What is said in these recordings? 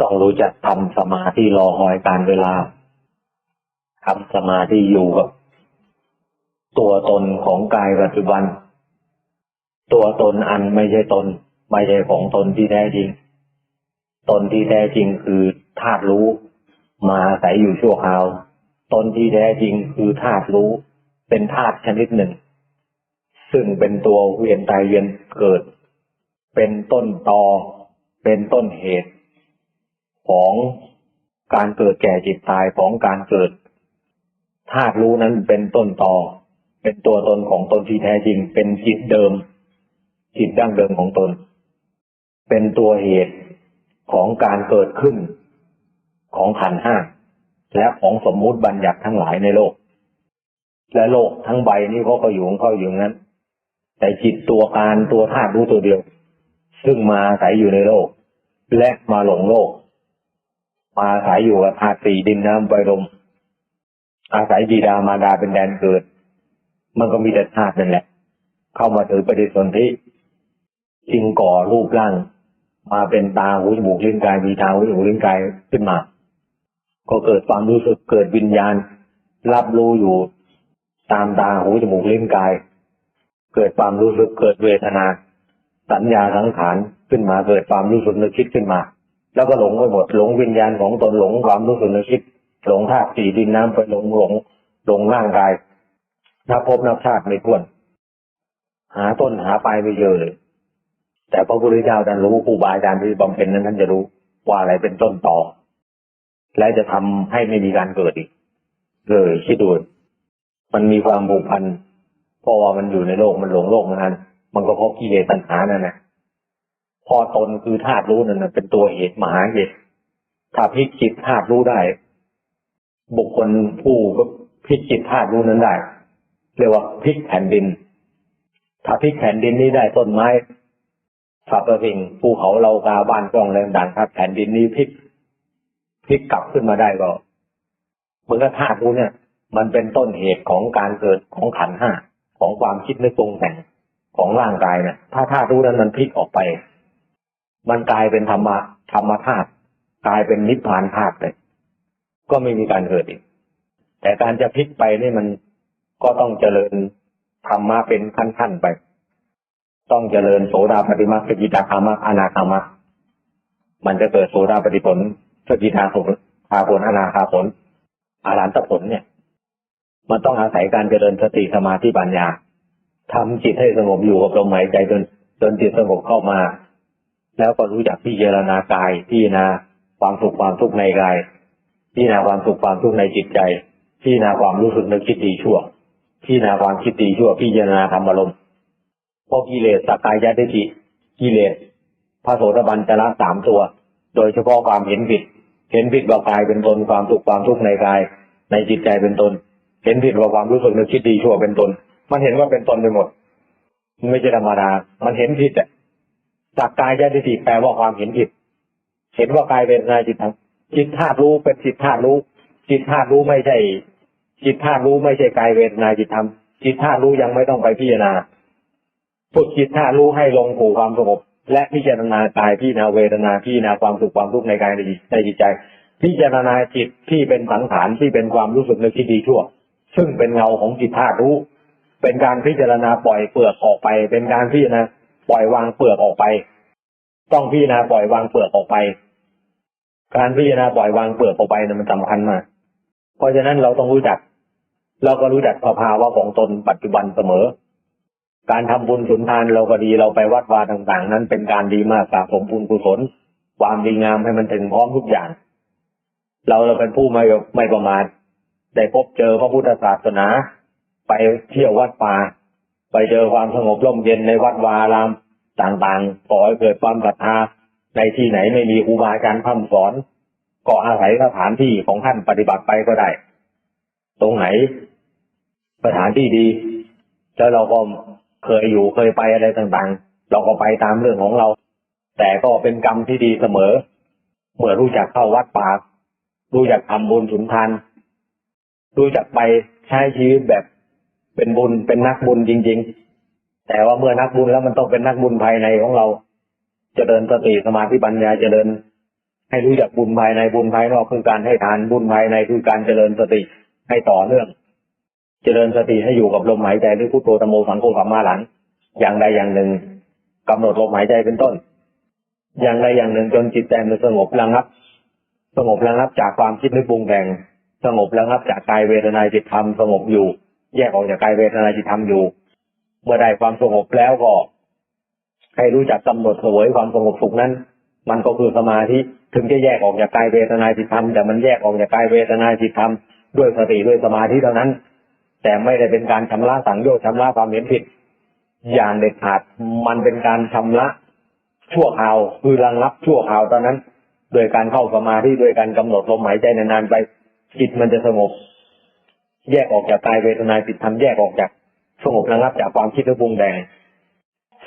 ต้องรู้จักทำสมาธิรอคอยการเวลาทำสมาธิอยู่กับตัวตนของกายปัจจุบัน ตัวตนอันไม่ใช่ตน ไม่ใช่ของตนที่แท้จริง ตนที่แท้จริงคือธาตุรู้ มาอาศัยอยู่ชั่วคราว ตนที่แท้จริงคือธาตุรู้ เป็นธาตุชนิดหนึ่ง ซึ่งเป็นตัวเวียนตายเวียนเกิด เป็นต้นตอ เป็นต้นเหตุ ของการเกิดแก่จิตตายของการเกิดธาตุรู้นั้นเป็นต้นต่อ เป็นตัวตนของตนที่แท้จริง เป็นจิตเดิม จิตดั้งเดิมของตน เป็นตัวเหตุของการเกิดขึ้นของขันห้าและของสมมุติบัญญัติทั้งหลายในโลก และโลกทั้งใบนี้เขาก็อยู่ของเขาอยู่นั้น แต่จิตตัวการตัวธาตุรู้ตัวเดียว ซึ่งมาอาศัยอยู่ในโลก และมาหลงโลก มาอาศัยอยู่กับธาตุสี่ดินน้ำไฟลมอาศัยบิดามารดาเป็นแดนเกิด มันก็มีแต่ธาตุนั่นแหละ เข้ามาถือปฏิสนธิจึงก่อรูปร่าง มาเป็นตาหูจมูกลิ้นกายมีตาหูจมูกลิ้นกายขึ้นมา ก็เกิดความรู้สึกเกิดวิญญาณ รับรู้อยู่ตามตาหูจมูกลิ้นกาย เกิดความรู้สึกเกิดเวทนา สัญญาสังขารขึ้นมาเกิดความรู้สึกนึกคิดขึ้นมา แล้วก็หลงไปหมดหลงวิญญาณของตนหลงความรู้สึกนึกคิดหลงธาตุสี่ดินน้ำไปหลงหลงหลงร่างกายนับพบนับชาติไม่ท้วน หาต้นหาปลายไม่เจอเลย แต่พระพุทธเจ้าท่านรู้ครูบาอาจารย์ที่บำเพ็ญนั้นท่านจะรู้ว่าอะไรเป็นต้นต่อ และจะทำให้ไม่มีการเกิดอีกเลยคิดดูมันมีความผูกพันเพราะว่ามันอยู่ในโลกมันหลงโลกมานานมันก็เพราะกิเลสตัณหานั่นนะ พอตนคือธาตุรู้นั่นเป็นตัวเหตุมหาเหตุถ้าพิจิตธาตุรู้ได้ บุคคลผู้ก็พิจิตธาตุรู้นั้นได้เรียกว่าพลิกแผ่นดิน ถ้าพลิกแผ่นดินนี้ได้ต้นไม้สับประสิ่งภูเขาเรากาบ้านกล้องแรงดันถ้าแผ่นดินนี้พลิกพลิกกลับขึ้นมาได้ก็เหมือนกับธาตุรู้เนี่ย มันเป็นต้นเหตุของการเกิดของขันห้าของความคิดนึกปรุงแต่งของร่างกายเนี่ยถ้าธาตุรู้นั้นมันพลิกออกไป มันกลายเป็นธรรมะธรรมธาตุกลายเป็นนิพพานธาตุเลยก็ไม่มีการเกิดอีก แต่การจะพลิกไปนี่มันก็ต้องเจริญธรรมะเป็นขั้นๆไป ต้องเจริญโสดาปฏิมาสกิตาคามาอนาคามามันจะเกิดโสดาปฏิผลสกิทาผลคาผลอนาคาผลอารันตผลเนี่ย มันต้องอาศัยการเจริญสติสมาธิปัญญาทำจิตให้สงบอยู่กับลมหายใจจนจนจิตสงบเข้ามา แล้วก็รู้จักพิจารณากายพิจารณาความสุขความทุกข์ในกายพิจารณาความสุขความทุกข์ในจิตใจพิจารณาความรู้สึกนึกคิดดีชั่วพิจารณาความคิดดีชั่วพิจารณาธรรมอารมณ์พราะกิเลสสกายยะทิฏฐิกิเลสพระโสดาบันจะละสามตัว โดยเฉพาะความเห็นผิด เห็นผิดว่ากายเป็นตนความสุขความทุกข์ในกาย ในจิตใจเป็นตน เห็นผิดว่าความรู้สึกนึกคิดดีชั่วเป็นตน มันเห็นว่าเป็นตนไปหมด มันไม่ใช่ธรรมดา มันเห็นผิดแต่ สักกายยะทิฏฐิแปลว่าความเห็นผิด เห็นว่ากายเป็นนายจิตทั้งจิตธาตุรู้เป็นจิตธาตุรู้ จิตธาตุรู้ไม่ใช่ จิตธาตุรู้ไม่ใช่กายเวทนาจิตธรรมจิตธาตุรู้ยังไม่ต้องไปพิจารณาฝึกจิตธาตุรู้ให้ลงสู่ความสงบและพิจารณากายพิจารณาเวทนาพิจารณาความสุขความทุกข์ในกายในจิตในจิตใจพิจารณาจิตที่เป็นสังขารที่เป็นความรู้สึกในที่ดีชั่ว ซึ่งเป็นเงาของจิตธาตุรู้ เป็นการพิจารณาปล่อยเปลือกออกไป เป็นการพิจารณา ปล่อยวางเปลือกออกไป ต้องพิจารณาปล่อยวางเปลือกออกไป การพิจารณาปล่อยวางเปลือกออกไปนั้นมันสำคัญมาก เพราะฉะนั้นเราต้องรู้จัก เราก็รู้จักสภาวะของตนปัจจุบันเสมอ การทำบุญสุนทานเราก็ดีเราไปวัดวาต่างๆ นั้นเป็นการดีมากสะสมบุญกุศลความดีงามให้มันถึงพร้อมทุกอย่าง เราเราเป็นผู้ไม่ไม่ประมาทได้พบเจอพระพุทธศาสนา ไปเที่ยววัดป่า ไปเจอความสงบร่มเย็นในวัดวาอารามต่างๆขอให้เกิดความศรัทธาในที่ไหนไม่มีครูบาอาจารย์พัฒสอน ก็อาศัยสถานที่ของท่านปฏิบัติไปก็ได้ ตรงไหนสถานที่ดี แล้วเราก็เคยอยู่เคยไปอะไรต่างๆ เราก็ไปตามเรื่องของเรา แต่ก็เป็นกรรมที่ดีเสมอ เมื่อรู้จักเข้าวัดป่ารู้จักทำบุญสุนทานรู้จักไปใช้ชีวิตแบบ เป็นบุญเป็นนักบุญจริง ๆ แต่ว่าเมื่อนักบุญแล้วมันต้องเป็นนักบุญภายในของเราจะเดินสติสมาธิปัญญาจะเดินให้รู้จักบุญภายในบุญภายนอกคือการให้ทานบุญภายในคือการเจริญสติให้ต่อเนื่อง เจริญสติให้อยู่กับลมหายใจหรือพุทโธธรรมโมสังโฆสัมมาหลัง อย่างใดอย่างหนึ่งกำหนดลมหายใจเป็นต้น อย่างใดอย่างหนึ่งจนจิตใจมันสงบระงับ สงบระงับจากความคิดนึกปรุงแต่งสงบระงับจากกายเวทนาจิตธรรมสงบอยู่ แยกออกจากกายเวทนาจิตธรรมอยู่ เมื่อได้ความสงบแล้วก็ให้รู้จักกำหนดเสวยความสงบสุขนั้น มันก็คือสมาธิถึงจะแยกออกจากกายเวทนาจิตธรรมแต่มันแยกออกจากกายเวทนาจิตธรรมด้วยสติด้วยสมาธิเท่านั้น แต่ไม่ได้เป็นการชำระสังโยชน์ชำระความเห็นผิด อย่างเด็ดขาดมันเป็นการชำระชั่วคราวคือระงับชั่วคราวตอนนั้น โดยการเข้าสมาธิโดยการกำหนดลมหายใจนานๆไปจิตมันจะสงบ แยกออกจากกายเวทนาจิตธรรมแยกออกจากสงบระงับจากความคิดและปรุงแต่ง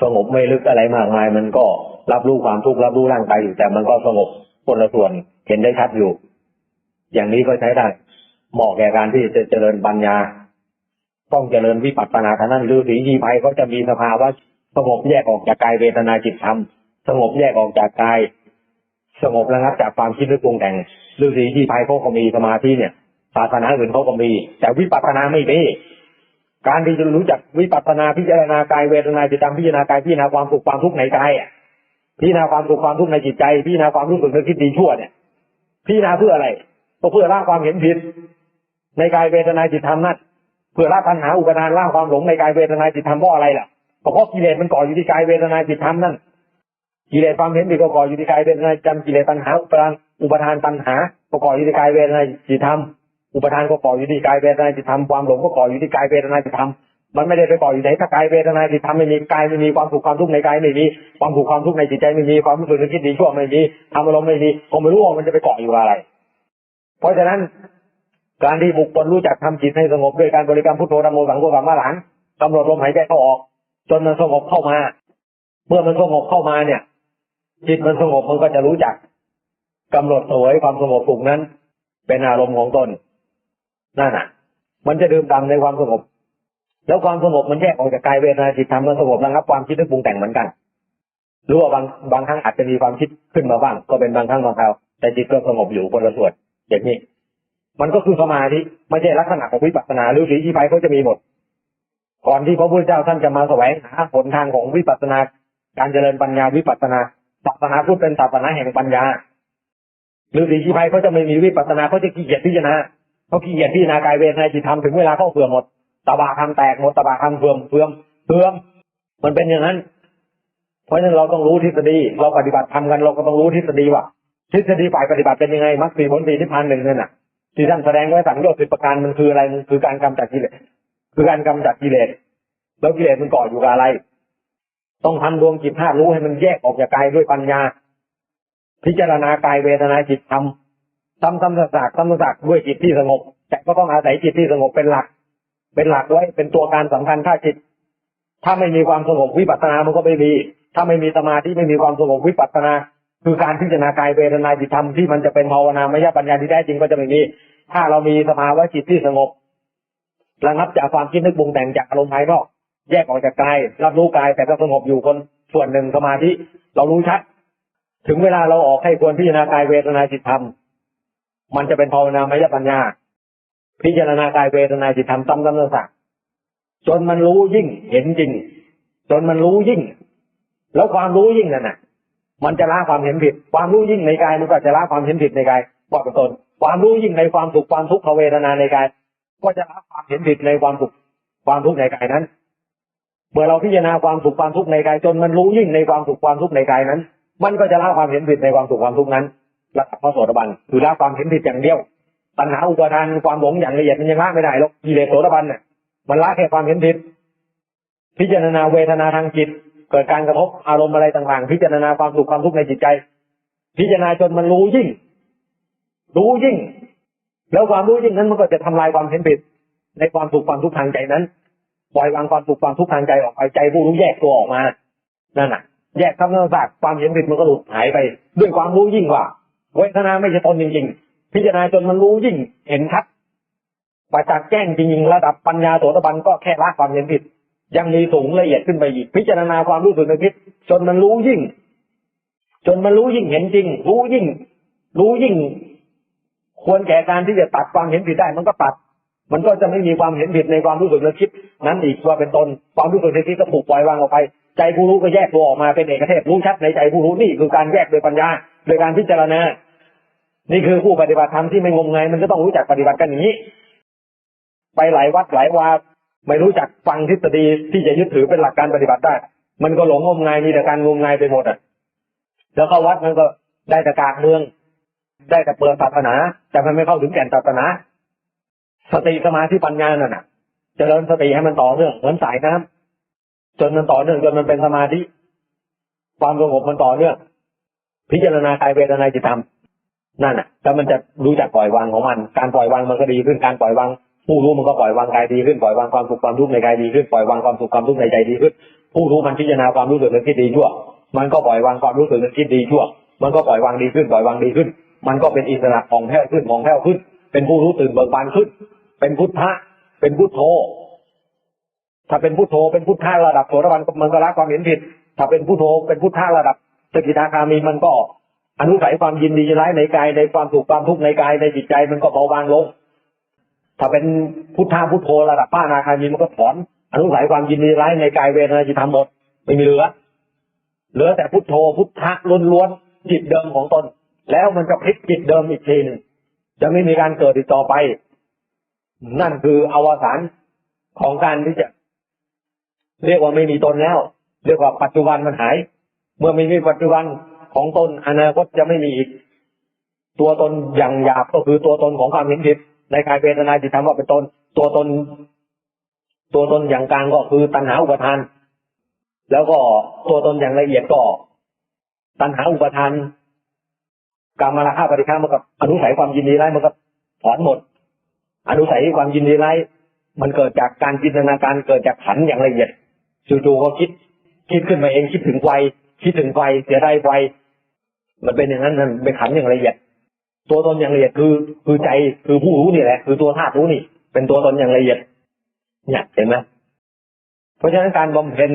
สงบไม่ลึกอะไรมากมาย มันก็รับรู้ความทุกข์รับรู้ร่างกายอยู่แต่มันก็สงบคนละส่วนเห็นได้ชัดอยู่ อย่างนี้ก็ใช้ได้ เหมาะแก่การที่จะเจริญปัญญา ต้องเจริญวิปัสสนาท่านั้นหรือสียีภัยเขาจะมีสภาวะสงบแยกออกจากกายเวทนาจิตธรรมสงบแยกออกจากกาย สงบระงับจากความคิดหรือปรุงแต่งฤาษีที่ภัยเขาก็มีสมาธิเนี่ย ศาสนาอื่นเขาก็มี แต่วิปัสสนาไม่มีการที่จะรู้จักวิปัสสนาพิจารณากายเวทนาจิตธรรมพิจารณากายพิจารณาความสุขความทุกข์ในกายพิจารณาความสุขความทุกข์ในจิตใจพิจารณาความรู้สึกนึกคิดดีชั่วเนี่ยพิจารณาเพื่ออะไรก็เพื่อละความเห็นผิด ในกายเวทนาจิตธรรมนั่นเพื่อละปัญหาอุปทานละความหลงในกายเวทนาจิตธรรมเพราะอะไรล่ะเพราะกิเลสมันก่ออยู่ที่กายเวทนาจิตธรรมนั่นกิเลสความเห็นผิดก็ก่ออยู่ที่กายเวทนาจำกิเลสตัณหาอุปทานอุปทานตัณหาก็ก่ออยู่ที่กายเวทนาจิตธรรม อุปทานก็ก่ออยู่ที่กายเวทนาจิตธรรมความหลงก็ก่ออยู่ที่กายเวทนาจิตธรรมมันไม่ได้ไปก่ออยู่ไหนถ้ากายเวทนาจิตธรรมไม่มีกายไม่มีความสุขความทุกข์ในกายไม่มีความสุขความทุกข์ในจิตใจไม่มีความรู้สึกนึกคิดดีชั่วไม่มีทำอารมณ์ไม่มีก็ไม่รู้ว่ามันจะไปเกาะอยู่อะไร เพราะฉะนั้น การที่บุคคลรู้จักทำจิตให้สงบด้วยการบริกรรมพุทโธธรรมโมสังโฆสัมมาหลังกำหนดลมหายใจเข้าออก จนมันสงบเข้ามา เมื่อมันสงบเข้ามาเนี่ย จิตมันสงบมันก็จะรู้จักกำหนดสวยความสงบสุขนั้น เป็นอารมณ์ของตน นั่นน่ะ มันจะดื่มด่ำในความสงบ แล้วความสงบมันแยกออกจากกายเวทนาจิตธรรมมันสงบระงับความคิดและปรุงแต่งเหมือนกันรู้ว่าบางบางครั้งอาจจะมีความคิดขึ้นมาบ้าง ก็เป็นบางครั้งบางคราวแต่จิตก็สงบอยู่คนละส่วนอย่างนี้ มันก็คือสมาธิไม่ใช่ลักษณะของวิปัสสนาหรือสีที่ไปเขาจะมีหมด ก่อนที่พระพุทธเจ้าท่านจะมาแสวงหาผลทางของวิปัสสนา การเจริญปัญญาวิปัสสนาศาสนาพุทธเป็นศาสนาแห่งปัญญาหรือสีที่ไปเขาจะไม่มีวิปัสสนาเขาจะขี้เกียจพิจารณา เขาขี้เกียจพิจารณากายเวทนาจิตธรรมถึงเวลาเขาเฟื่อมหมดตบาทำแตกหมดตบาทำเฟื่อมเฟื่อมเฟื่อมมันเป็นอย่างนั้น เพราะฉะนั้นเราต้องรู้ทฤษฎีเราปฏิบัติทำกันเราก็ต้องรู้ทฤษฎีว่าทฤษฎีฝ่ายปฏิบัติเป็นยังไงมรรคสี่ผลสี่นิพพานหนึ่งนั่นน่ะที่ท่านแสดงไว้สังโยชน์สิบประการมันคืออะไรมันคือการกำจัดกิเลสคือการกำจัดกิเลสแล้วกิเลสมันเกาะอยู่กับอะไร ต้องทำดวงจิตธาตุรู้ให้มันแยกออกจากกายด้วยปัญญา พิจารณากายเวทนาจิตธรรม ทำทำสักทำสักด้วยจิตที่สงบ แต่ก็ต้องอาศัยจิตที่สงบเป็นหลัก เป็นหลักไว้เป็นตัวการสำคัญถ้าจิต ถ้าไม่มีความสงบวิปัสสนามันก็ไม่มี ถ้าไม่มีสมาธิไม่มีความสงบวิปัสสนา คือการพิจารณากายเวทนาจิตธรรมที่มันจะเป็นภาวนามยปัญญาที่แท้จริงก็จะไม่มี ถ้าเรามีสภาวะจิตที่สงบระงับจากความคิดนึกปรุงแต่งจากอารมณ์ภายนอกแยกออกจากกายรับรู้กายแต่ก็สงบอยู่คนส่วนหนึ่งสมาธิเรารู้ชัด ถึงเวลาเราออกให้ควรพิจารณากายเวทนาจิตธรรม มันจะเป็นภาวนามยปัญญา พิจารณากายเวทนาจิตธรรมซ้ำๆซากจนมันรู้ยิ่งเห็นจริง จนมันรู้ยิ่ง แล้วความรู้ยิ่งนั่นน่ะ มันจะละความเห็นผิด ความรู้ยิ่งในกายมันก็จะละความเห็นผิดในกายว่าเป็นต้นความรู้ยิ่งในความสุขความทุกขเวทนาในกาย ก็จะละความเห็นผิดในความสุขความทุกข์ในกายนั้นเมื่อเราพิจารณาความสุขความทุกข์ในกายจนมันรู้ยิ่งในความสุขความทุกข์ในกายนั้น มันก็จะละความเห็นผิดในความสุขความทุกข์นั้น ระดับพระโสดาบันคือละความเห็นผิดอย่างเดียว ปัญหาอุปทานความหลงอย่างละเอียดมันยังละไม่ได้หรอกกิเลสโสดาบันเนี่ยมันละแค่ความเห็นผิด พิจารณาเวทนาทางจิต เกิดการกระทบอารมณ์อะไรต่างๆ พิจารณาความสุขความทุกข์ในจิตใจ พิจารณาจนมันรู้ยิ่ง รู้ยิ่ง แล้วความรู้ยิ่งนั้นมันก็จะทำลายความเห็นผิด ในความสุขความทุกข์ทางใจนั้นปล่อยวางความสุขความทุกข์ทางใจออกไปใจผู้รู้แยกตัวออกมานั่นน่ะ แยกคำนศักดิ์ความเห็นผิดมันก็หลุดหายไป ด้วยความรู้ยิ่งว่า เวทนาไม่ใช่ตนจริงๆ พิจารณาจนมันรู้ยิ่งเห็นชัดประจักษ์แจ้งจริงๆระดับปัญญาโสตบันก็แค่ละความเห็นผิด ยังมีสูงละเอียดขึ้นไปอีก พิจารณาความรู้สึกนึกคิดจนมันรู้ยิ่ง จนมันรู้ยิ่งเห็นจริง รู้ยิ่ง รู้ยิ่ง ควรแก่การที่จะตัดความเห็นผิดได้มันก็ตัด มันก็จะไม่มีความเห็นผิดในความรู้สึกและคิด นั้นอีกว่าเป็นตนความรู้สึกในคิดก็ถูกปล่อยวางออกไป ใจผู้รู้ก็แยกตัวออกมาเป็นเอกเทศรู้ชัดในใจผู้รู้นี่คือการแยกโดยปัญญา โดยการพิจารณา นี่คือผู้ปฏิบัติธรรมที่ไม่งมงายมันก็ต้องรู้จักปฏิบัติกันอย่างนี้ ไปหลายวัดหลายวาไม่รู้จักฟังทฤษฎีที่จะยึดถือเป็นหลักการปฏิบัติได้ มันก็หลงงมงายมีแต่การงมงายไปหมดอะ แล้วเข้าวัดมันก็ได้แต่การเมือง ได้แต่เปิดศาสนา แต่มันไม่เข้าถึงแก่นศาสนา สติสมาธิปัญญานั่นน่ะเจริญสติให้มันต่อเนื่องเหมือนสายน้ำจนมันต่อเนื่องจนมันเป็นสมาธิ ความสงบมันต่อเนื่อง พิจารณากายเวทนาจิตธรรม นั่นน่ะแล้วมันจะรู้จักปล่อยวางของมัน การปล่อยวางมันก็ดีขึ้นการปล่อยวางผู้รู้มันก็ปล่อยวางกายดีขึ้นปล่อยวางความสุขความทุกข์ในกายดีขึ้นปล่อยวางความสุขความทุกข์ในใจดีขึ้น ผู้รู้มันพิจารณาความรู้สึกนึกคิดดีชั่ว มันก็ปล่อยวางความรู้สึกนึกคิดดีชั่ว มันก็ปล่อยวางดีขึ้นปล่อยวางดีขึ้น มันก็เป็นอิสระของแผ้ขึ้นของแผ้ขึ้น เป็นผู้รู้ตื่นเบิกบานขึ้น เป็นพุทธะเป็นพุทโธ ถ้าเป็นพุทโธเป็นพุทธะระดับโสดาบันมันก็ละความเห็นผิด ถ้าเป็นพุทโธเป็นพุทธะระดับสกิทาคามีมันก็ อนุสัยความยินดีร้ายในกายในความสุขความทุกข์ในกายในจิตใจมันก็เบาบางลง ถ้าเป็นพุทธาพุทโธระดับป้านาคามีมันก็ถอนอนุสัยความยินดีร้ายในกายเวทนาจิตธรรมหมดไม่มีเหลือ เหลือแต่พุทโธพุทธะล้วนๆจิตเดิมของตน แล้วมันจะพลิกจิตเดิมอีกทีหนึ่งจะไม่มีการเกิดอีกต่อไป นั่นคืออวสานของการที่จะเรียกว่าไม่มีตนแล้ว เรียกว่าปัจจุบันมันหาย เมื่อไม่มีปัจจุบัน ของตนอนาคตจะไม่มีอีก ตัวตนอย่างหยาบก็คือตัวตนของความเห็นผิดในกายเวทนาจิตธรรมว่าเป็นตน ตัวตน ตัวตนอย่างกลางก็คือตัณหาอุปทาน แล้วก็ตัวตนอย่างละเอียดก็ ตัณหาอุปทานกรรมราคะปฏิฆามันกับอนุสัยความยินดีไร้มันก็ถอนหมด อนุสัยความยินดีไร้มันเกิดจากการจินตนาการเกิดจากขันอย่างละเอียดจู่ๆก็คิด คิดขึ้นมาเองคิดถึงไฟคิดถึงไฟเสียดายไฟ มันเป็นอย่างนั้นมันเป็นขันอย่างละเอียด ตัวตนอย่างละเอียดคือ คือใจคือผู้รู้นี่แหละ คือตัวธาตุรู้นี่ เป็นตัวตนอย่างละเอียด เนี่ยเห็นไหมเพราะฉะนั้นการบำเพ็ญ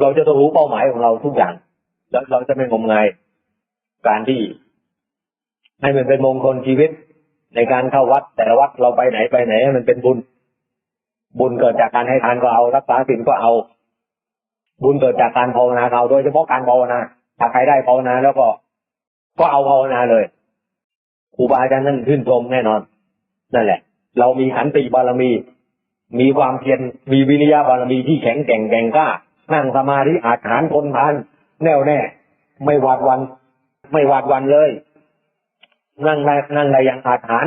เราจะต้องรู้เป้าหมายของเราทุกอย่าง แล้วเราจะไม่งมงายการที่ให้มันเป็นมงคลชีวิต ในการเข้าวัด แต่ละวัดเราไปไหนไปไหนมันเป็นบุญ บุญเกิดจากการให้ทานก็เอารักษาศีลก็เอา บุญเกิดจากการภาวนาเอาโดยเฉพาะการภาวนาถ้าใครได้ภาวนาแล้วก็ ก็เอาภาวนาเลยครูบาอาจารย์นั่นขึ้นชมแน่นอน นั่นแหละ เรามีขันติบารมี มีความเพียรมีวิริยะบารมีที่แข็งแกร่งแกร่งกล้านั่งสมาธิอาจหารทนทานแน่วแน่ ไม่หวาดวัน ไม่หวาดวันเลย นั่งได้นั่งได้อย่างอาจหาร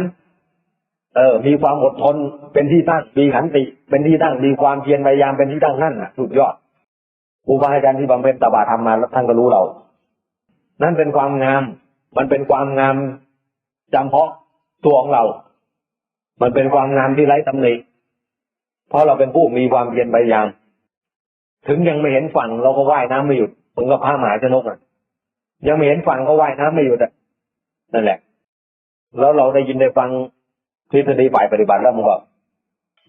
เออ มีความอดทนเป็นที่ตั้ง มีขันติ เป็นที่ตั้ง มีความเพียรพยายามเป็นที่ตั้งนั่นน่ะ สุดยอดครูบาอาจารย์ที่บำเพ็ญตบะธรรมมาแล้วท่านก็รู้เรา นั่นเป็นความงาม มันเป็นความงามจำเพาะตัวของเรา มันเป็นความงามที่ไร้ตำหนิเพราะเราเป็นผู้มีความเพียรพยายาม ถึงยังไม่เห็นฝั่งเราก็ว่ายน้ำไม่หยุดมือนกับพระมาชนกอะ ยังไม่เห็นฝั่งก็ว่ายน้ำไม่หยุดอะนั่นแหละ แล้วเราได้ยินได้ฟังทฤษฎีฝ่ายปฏิบัติแล้วมันก็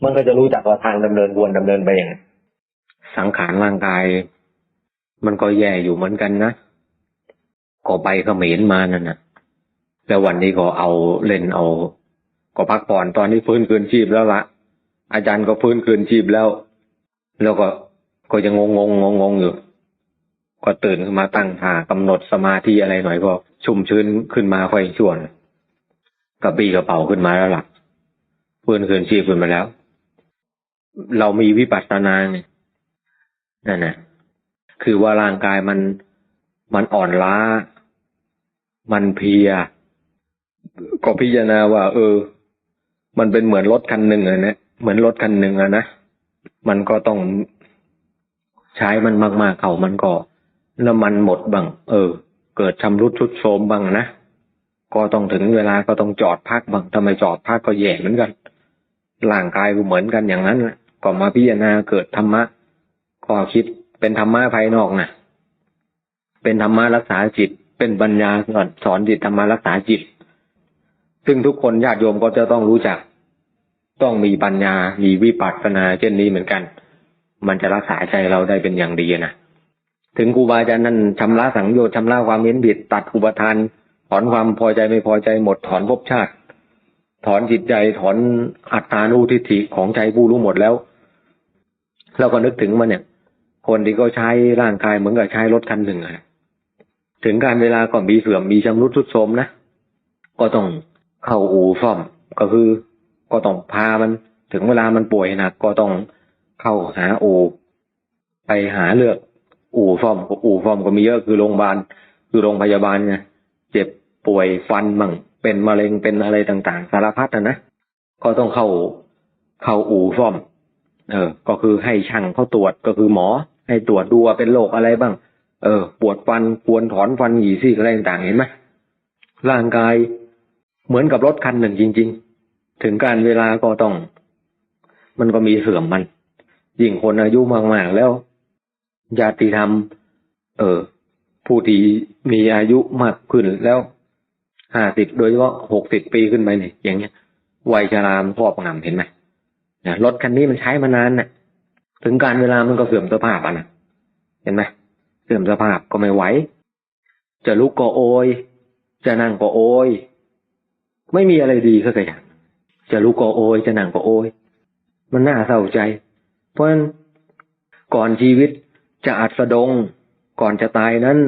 มันก็จะรู้จักว่าทางดำเนินวรดำเนินไปยังไงสังขารร่างกาย มันก็แย่อยู่เหมือนกันนะ ก็ไปเขมรมานั่นนะแล้ววันนี้ก็เอาเล่นเอา ก็พักผ่อนตอนนี้ฟื้นคืนชีพแล้วละอาจารย์ก็ฟื้นคืนชีพแล้ว แล้วก็ก็ยังงงงงงงอยู่ ก็ตื่นขึ้นมาตั้งท่ากำหนดสมาธิอะไรหน่อยก็ชุ่มชื้นขึ้นมาค่อยชวนกระปี้กระเป๋าขึ้นมาแล้วล่ะฟื้นคืนชีพขึ้นมาแล้ว เรามีวิปัสสนาเนี่ยนั่นนะคือว่าร่างกายมันมันอ่อนล้า มันเพีย ก็พิจารณาว่า เออ มันเป็นเหมือนรถคันหนึ่งอะนะเหมือนรถคันหนึ่งอะนะมันก็ต้องใช้มันมากๆเขามันก็น้ำมันหมดบ้างเออ เกิดชำรุดทรุดโทรมบ้างนะก็ต้องถึงเวลาก็ต้องจอดพักบ้างทำไมจอดพักก็แย่เหมือนกันร่างกายก็เหมือนกันอย่างนั้นก็มาพิจารณาเกิดธรรมะก็คิดเป็นธรรมะภายนอกนะเป็นธรรมะรักษาจิต เป็นปัญญาสอนสอนจิตธรรมะรักษาจิต ซึ่งทุกคนญาติโยมก็จะต้องรู้จัก ต้องมีปัญญา มีวิปัสสนา เช่นนี้เหมือนกัน มันจะรักษาใจเราได้เป็นอย่างดีนะถึงครูบาอาจารย์นั้นชำระสังโยชน์ชำระความเห็นผิดตัดอุปทาน ถอนความพอใจไม่พอใจหมดถอนภพชาติ ถอนจิตใจถอนอัตตานุทิฏฐิของใจผู้รู้หมดแล้วเราก็นึกถึงมันเนี่ย คนที่ก็ใช้ร่างกายเหมือนกับใช้รถคันหนึ่งอะ ถึงการเวลาก็มีเสื่อมมีชำรุดทรุดโทรมนะ ก็ต้องเข้าอู่ซ่อมก็คือ ก็ต้องพามันถึงเวลามันป่วยหนักก็ต้องเข้าหาอู่ไปหาเลือก อู่ซ่อมอู่ซ่อมก็มีเยอะคือโรงพยาบาลคือโรงพยาบาลไงเจ็บป่วยฟันมั่งเป็นมะเร็งเป็นอะไรต่างๆ สารพัดนะนะก็ต้องเข้าเข้าอู่ซ่อม เออ ก็คือให้ช่างเขาตรวจก็คือหมอ ให้ตรวจดูว่าเป็นโรคอะไรบ้าง เออ ปวดฟันควรถอนฟันหยีซี่อะไรต่างๆเห็นไหมร่างกายเหมือนกับรถคันหนึ่งจริง ๆ ถึงการเวลาก็ต้อง มันก็มีเสื่อมมัน ยิ่งคนอายุมากๆแล้ว ญาติธรรม เออ ผู้ที่มีอายุมากขึ้นแล้วห้าสิบโดยเฉพาะหกสิบปีขึ้นไปเนี่ยอย่างเงี้ยวัยชรามครอบงำเห็นไหมรถคันนี้มันใช้มานานน่ะ ถึงการเวลามันก็เสื่อมสภาพอะนะเห็นไหม เสื่อมสภาพก็ไม่ไหว จะลุกก็โอย จะนั่งก็โอย ไม่มีอะไรดีสักอย่าง จะลุกก็โอย จะนั่งก็โอย มันน่าเศร้าใจ เพราะฉะนั้นก่อนชีวิตจะอัดสะดง ก่อนจะตายนั้น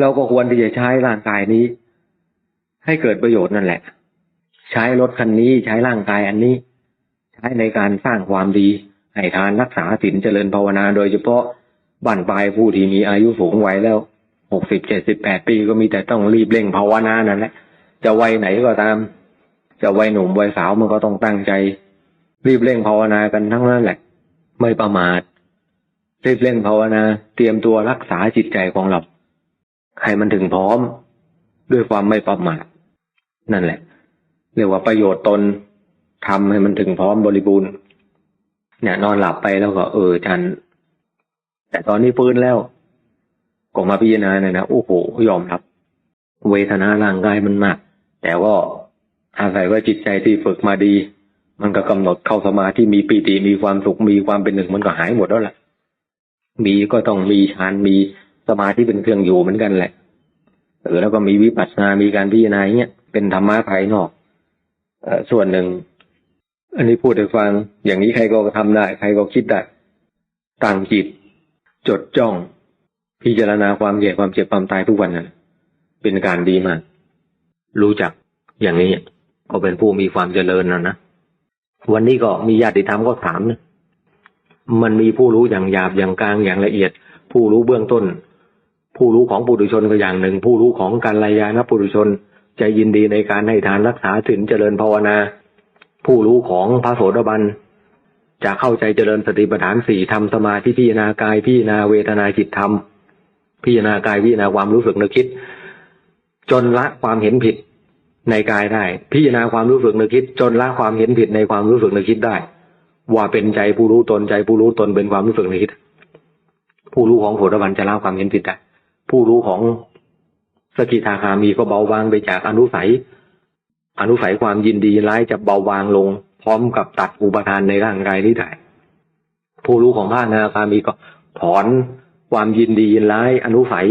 เราก็ควรที่จะใช้ร่างกายนี้ ให้เกิดประโยชน์นั่นแหละ ใช้รถคันนี้ใช้ร่างกายอันนี้ ใช้ในการสร้างความดีให้ทานรักษาศีลเจริญภาวนาโดยเฉพาะ บั้นปลายผู้ที่มีอายุสูงวัยแล้วหกสิบเจ็ดสิบแปดปีก็มีแต่ต้องรีบเร่งภาวนานั่นแหละจะวัยไหนก็ตาม จะวัยหนุ่มวัยสาวมันก็ต้องตั้งใจ รีบเร่งภาวนากันทั้งนั้นแหละ ไม่ประมาทรีบเร่งภาวนาเตรียมตัวรักษาจิตใจของเราให้มันถึงพร้อม ด้วยความไม่ประมาทนั่นแหละ เรียกว่าประโยชน์ตนทำให้มันถึงพร้อมบริบูรณ์เนี่ยนอนหลับไปแล้วก็เออฉัน แต่ตอนนี้ฟื้นแล้วก็มาพิจารณาเนี่ยนะโอ้โหยอมรับ เวทนาร่างกายมันมากแต่ก็อาศัยว่าจิตใจที่ฝึกมาดี มันก็กำหนดเข้าสมาธิมีปีติมีความสุขมีความเป็นหนึ่งมันก็หายหมดแล้วแหละมีก็ต้องมีฌานมีสมาธิเป็นเครื่องอยู่เหมือนกันแหละเออแล้วก็มีวิปัสสนา มีการพิจารณาเนี้ยเป็นธรรมะภายนอกเออส่วนหนึ่ง อันนี้พูดให้ฟัง อย่างนี้ใครก็ทำได้ ใครก็คิดได้ตั้งจิต จดจ้อง พิจารณาความแก่ความเจ็บความตายทุกวันนั้นเป็นการดีมาก รู้จักอย่างนี้ก็เป็นผู้มีความเจริญนะนะวันนี้ก็มีญาติธรรมก็ถามนะมันมีผู้รู้อย่างหยาบอย่างกลางอย่างละเอียด ผู้รู้เบื้องต้น ผู้รู้ของปุถุชนก็อย่างหนึ่ง ผู้รู้ของการลายานปุถุชนจะยินดีในการให้ทานรักษาถึงเจริญภาวนา ผู้รู้ของพระโสดาบัน จะเข้าใจเจริญสติปัฏฐานสี่ทำสมาธิพิจารณากายพิจารณาเวทนาจิตธรรมพิจารณากายพิจารณาความรู้สึกนึกคิด จนละความเห็นผิดในกายได้ พิจารณาความรู้สึกนึกคิด จนละความเห็นผิดในความรู้สึกนึกคิดได้ ว่าเป็นใจผู้รู้ตนใจผู้รู้ตนเป็นความรู้สึกนึกคิด ผู้รู้ของโสดาบันจะละความเห็นผิดได้ผู้รู้ของสกิทาคามีก็เบาบางไปจากอนุสัย อนุสัยความยินดีร้ายจะเบาบางลง พร้อมกับตัดอุปทานในร่างกายนี้ได้ผู้รู้ของพระนาคามีก็ถอนความยินดียินร้ายอนุสัย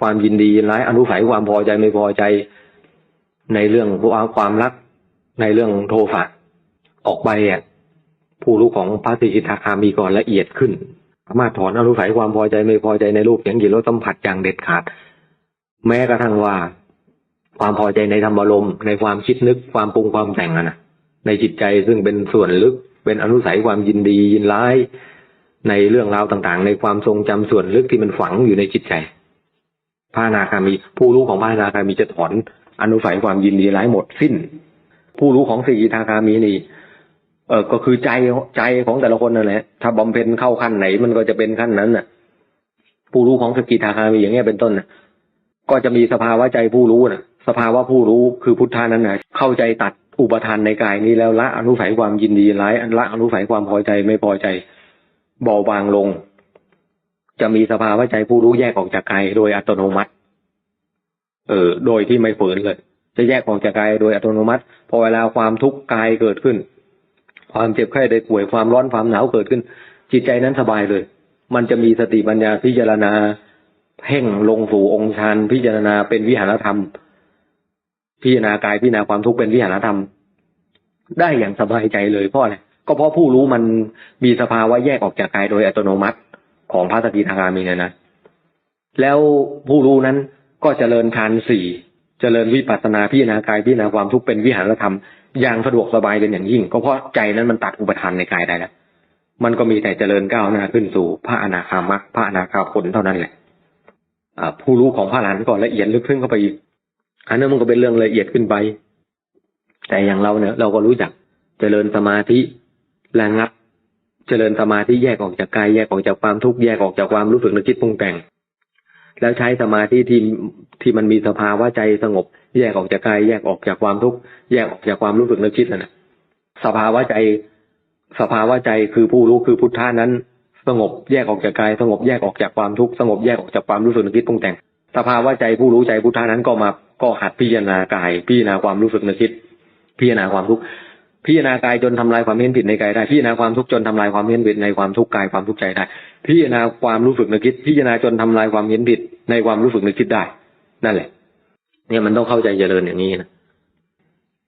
ความยินดียินร้ายอนุสัยความพอใจไม่พอใจ ในเรื่องความรัก ในเรื่องโทสะออกไปอะผู้รู้ของพระสิกิทาคามีก่อนละเอียดขึ้นสามารถถอนอนุสัยความพอใจไม่พอใจในรูปเสียงกลิ่นรสสัมผัสอย่างเด็ดขาด แม้กระทั่งว่า ความพอใจในธรรมารมณ์ในความคิดนึกความปรุงความแต่งอะนะ ในจิตใจซึ่งเป็นส่วนลึกเป็นอนุสัยความยินดียินร้าย ในเรื่องราวต่างๆ ในความทรงจำส่วนลึกที่มันฝังอยู่ในจิตใจพระนาคามี ผู้รู้ของพระนาคามีจะถอนอนุสัยความยินดีร้ายหมดสิ้น ผู้รู้ของสีทาคามีนี่เออก็คือใจใจของแต่ละคนนั่นแหละ ถ้าบำเพ็ญเข้าขั้นไหนมันก็จะเป็นขั้นนั้นน่ะ ผู้รู้ของสกิทาคามีอย่างเงี้ยเป็นต้นน่ะ ก็จะมีสภาวะใจผู้รู้น่ะ สภาวะผู้รู้คือพุทธานั้นน่ะ เข้าใจตัด อุปทานในกายนี้แล้วละอนุสัยความยินดีร้ายละอนุสัยความพอใจไม่พอใจเบาบางลง จะมีสภาวะใจผู้รู้แยกออกจากกายโดยอัตโนมัติ เออ โดยที่ไม่ฝืนเลย จะแยกออกจากกายโดยอัตโนมัติ พอเวลาความทุกข์กายเกิดขึ้น ความเจ็บไข้ได้ป่วยความร้อนความหนาวเกิดขึ้น จิตใจนั้นสบายเลย มันจะมีสติปัญญาพิจารณาเพ่งลงสู่องค์ฌานพิจารณาเป็นวิหารธรรม พิจารณากายพิจารณาความทุกข์เป็นวิหารธรรม ได้อย่างสบายใจเลยเพราะอะไรก็เพราะผู้รู้มันมีสภาวะแยกออกจากกายโดยอัตโนมัติของพระสกิทาคามีเนี่ยนะแล้วผู้รู้นั้นก็เจริญฌานสี่เจริญวิปัสสนาพิจารณากายพิจารณาความทุกข์เป็นวิหารธรรมอย่างสะดวกสบายเป็นอย่างยิ่ง ก็เพราะใจนั้นมันตัดอุปทานในกายได้แล้วมันก็มีแต่เจริญก้าวหน้าขึ้นสู่พระอนาคามักพระอนาคาผลเท่านั้นแหละผู้รู้ของพระอรหันก็ละเอียดลึกขึ้นเข้าไปอีก อันนั้นมันก็เป็นเรื่องละเอียดขึ้นไป แต่อย่างเราเนี่ย เราก็รู้จักเจริญสมาธิระงับ เจริญสมาธิแยกออกจากกายแยกออกจากความทุกข์แยกออกจากความรู้สึกนึกคิดปรุงแต่ง แล้วใช้สมาธิที่ที่มันมีสภาวะใจสงบ แยกออกจากกายแยกออกจากความทุกข์แยกออกจากความรู้สึกนึกคิดนั่นนะสภาวะใจสภาวะใจคือผู้รู้คือพุทธานั้น สงบแยกออกจากกายสงบแยกออกจากความทุกข์สงบแยกออกจากความรู้สึกนึกคิดปรุงแต่ง สภาวะใจผู้รู้ใจพุทธานั้นก็มา ก็หัดพิจารณากาย พิจารณาความรู้สึกนึกคิด พิจารณาความทุกข์พิจารณากายจนทำลายความเห็นผิดในกายได้พิจารณาความทุกข์จนทำลายความเห็นผิดในความทุกข์กายความทุกข์ใจได้พิจารณาความรู้สึกนึกคิด พิจารณาจนทำลายความเห็นผิดในความรู้สึกนึกคิดได้ นั่นแหละ เนี่ยมันต้องเข้าใจเจริญอย่างนี้นะ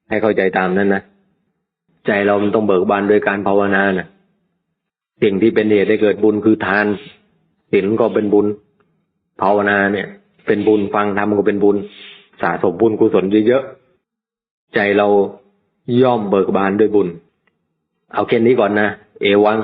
ให้เข้าใจตามนั้นนะใจเรามันต้องเบิกบานโดยการภาวนานะสิ่งที่เป็นเหตุให้เกิดบุญคือทานศีลก็เป็นบุญ ภาวนาเนี่ย เป็นบุญฟังธรรมก็เป็นบุญ สะสมบุญกุศลเยอะๆ ใจเราย่อมเบิกบานด้วยบุญ เอาแค่นี้ก่อนนะ เอวัง